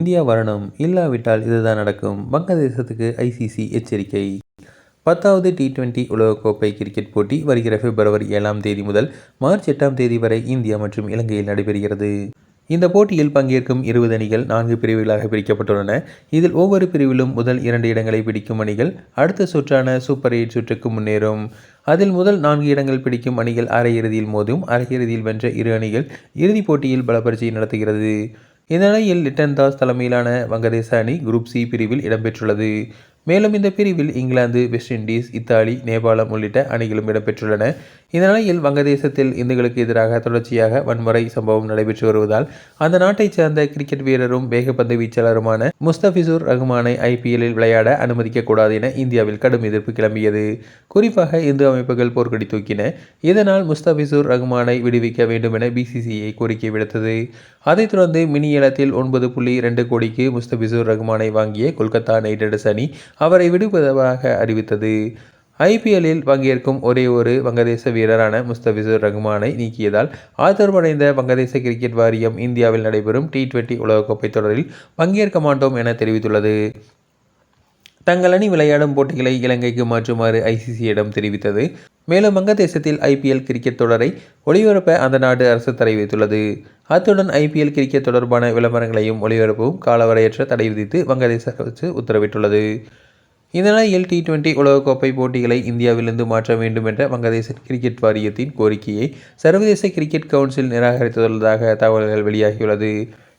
India வரணும். இல்லாவிட்டால் இதுதான் நடக்கும். வங்கதேசத்துக்கு ஐசிசி எச்சரிக்கை. பத்தாவது டி டுவெண்டி உலகக்கோப்பை கிரிக்கெட் போட்டி வருகிற பிப்ரவரி ஏழாம் தேதி முதல் மார்ச் எட்டாம் தேதி வரை இந்தியா மற்றும் இலங்கையில் நடைபெறுகிறது. இந்த போட்டியில் பங்கேற்கும் இருபது அணிகள் நான்கு பிரிவுகளாக பிரிக்கப்பட்டுள்ளன. இதில் ஒவ்வொரு பிரிவிலும் முதல் இரண்டு இடங்களை பிடிக்கும் அணிகள் அடுத்த சுற்றான சூப்பர் எயிட் சுற்றுக்கு முன்னேறும். அதில் முதல் நான்கு இடங்கள் பிடிக்கும் அணிகள் அரையிறுதியில் மோதும். அரையிறுதியில் வென்ற இரு அணிகள் இறுதிப் போட்டியில் பலப்பரிச்சை நடத்துகிறது. இந்த நிலையில் லிட்டன் தாஸ் தலைமையிலான வங்கதேச அணி குரூப் சி பிரிவில் இடம்பெற்றுள்ளது. மேலும் இந்த பிரிவில் இங்கிலாந்து வெஸ்ட் இண்டீஸ் இத்தாலி நேபாளம் உள்ளிட்ட அணிகளும் இடம்பெற்றுள்ளன. இந்த நிலையில் வங்கதேசத்தில் இந்துக்களுக்கு எதிராக தொடர்ச்சியாக வன்முறை சம்பவம் நடைபெற்று வருவதால் அந்த நாட்டைச் சேர்ந்த கிரிக்கெட் வீரரும் வேகப்பந்து வீச்சாளருமான முஸ்தபிசூர் ரஹ்மானை ஐபிஎல்லில் விளையாட அனுமதிக்கக்கூடாது என இந்தியாவில் கடும் எதிர்ப்பு கிளம்பியது. குறிப்பாக இந்து அமைப்புகள் போர்க்கடி தூக்கின இதனால் முஸ்தபிசூர் ரஹ்மானை விடுவிக்க வேண்டும் என பிசிசிஐ கோரிக்கை விடுத்தது. அதைத் தொடர்ந்து மினி ஏலத்தில் ஒன்பது புள்ளி இரண்டு கோடிக்கு முஸ்தபிசூர் ரஹ்மானை வாங்கிய கொல்கத்தா நைட் ரைடர்ஸ் அணி அவரை விடுவதாக அறிவித்தது. ஐபிஎல்லில் பங்கேற்கும் ஒரே ஒரு வங்கதேச வீரரான முஸ்தபிசுர் ரஹ்மானை நீக்கியதால் ஆதரவடைந்த வங்கதேச கிரிக்கெட் வாரியம் இந்தியாவில் நடைபெறும் டி டுவெண்டி உலகக்கோப்பை தொடரில் பங்கேற்க மாட்டோம் என தெரிவித்துள்ளது. தங்கள் அணி விளையாடும் போட்டிகளை இலங்கைக்கு மாற்றுமாறு ஐசிசியிடம் தெரிவித்தது. மேலும் வங்கதேசத்தில் ஐபிஎல் கிரிக்கெட் தொடரை ஒளிபரப்ப அந்த நாடு அரசு தடை வைத்துள்ளது அத்துடன் ஐபிஎல் கிரிக்கெட் தொடர்பான விளம்பரங்களையும் ஒளிபரப்பவும் காலவரையற்ற தடை விதித்து வங்கதேச அரசு உத்தரவிட்டுள்ளது. இதனால் எல் டி டுவெண்டி உலகக்கோப்பை போட்டிகளை இந்தியாவிலிருந்து மாற்ற வேண்டும் என்ற வங்கதேச கிரிக்கெட் வாரியத்தின் கோரிக்கையை சர்வதேச கிரிக்கெட் கவுன்சில் நிராகரித்துள்ளதாக தகவல்கள் வெளியாகியுள்ளது.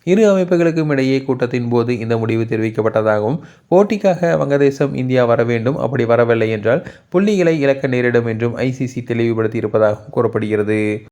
இரு அமைப்புகளுக்கும் இடையே கூட்டத்தின் போது இந்த முடிவு தெரிவிக்கப்பட்டதாகவும் போட்டிக்காக வங்கதேசம் இந்தியா வர வேண்டும் அப்படி வரவில்லை என்றால் புள்ளிகளை இழக்க நேரிடும் என்றும் ஐசிசி தெளிவுபடுத்தி இருப்பதாகவும் கூறப்படுகிறது.